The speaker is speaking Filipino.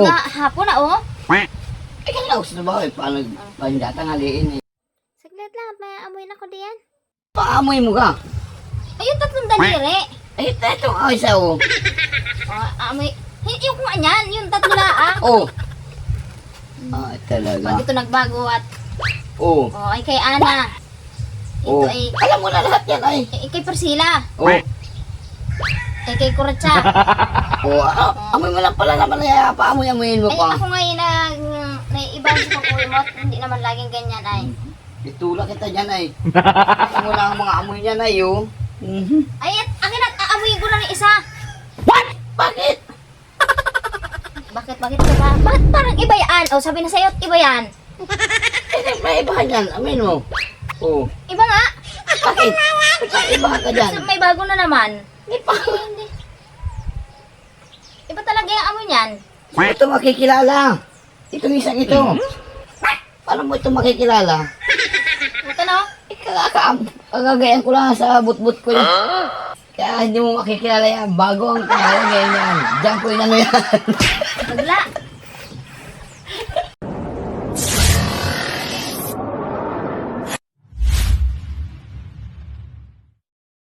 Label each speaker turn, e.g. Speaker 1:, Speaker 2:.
Speaker 1: mga hapon na oh.
Speaker 2: Eh, kaya gusto ba? Eh, paano, paano tatangaliin eh.
Speaker 1: Saglit lang, may amoy na ko diyan.
Speaker 2: Paamoy mo ka.
Speaker 1: Ayun, tatlong daliri.
Speaker 2: Eh, ito ang isa oh.
Speaker 1: Oh, amoy. Hindi yung kung anyan, yung tatlo na ah.
Speaker 2: Oh. Ah, talaga.
Speaker 1: Pag ito nagbago at,
Speaker 2: Oh.
Speaker 1: oh, ay kay Ana. Ito
Speaker 2: Oh.
Speaker 1: ay,
Speaker 2: Alam mo na lahat yan ay.
Speaker 1: ay kay Priscilla.
Speaker 2: Oh.
Speaker 1: Ay kay Kuratsa.
Speaker 2: Oh, ah, amoy mo lang pala naman ay paamoy-amoyin mo
Speaker 1: ay,
Speaker 2: pa.
Speaker 1: ako ngayon na, naiiba sa pag-uwi Hindi naman laging ganyan ay.
Speaker 2: Itula kita dyan ay. Mo lang ang mga amoy niyan ay oh. Mhm.
Speaker 1: Ay, at akin at aamuyin ko na ng isa.
Speaker 2: What? Bakit?
Speaker 1: Bakit, bakit ka ba? Bakit parang iba yan? Oh, sabi na sa'yo, iba yan.
Speaker 2: Eh, may iba yan. Amin mo. Oh.
Speaker 1: Iba nga.
Speaker 2: Bakit? Iba ka dyan.
Speaker 1: May bago na naman.
Speaker 2: Hindi pa.
Speaker 1: Hindi. Iba talaga yung amoy niyan.
Speaker 2: Ito makikilala. Itong isang ito. Paano mo ito makikilala?
Speaker 1: Ito no?
Speaker 2: Kakakaam. Kagagayan ko lang sa butbut ko yun. Kaya hindi mo makikilala yan. Bago ang pangalan ngayon yan. Diyan ko inano yan.
Speaker 1: Bagla.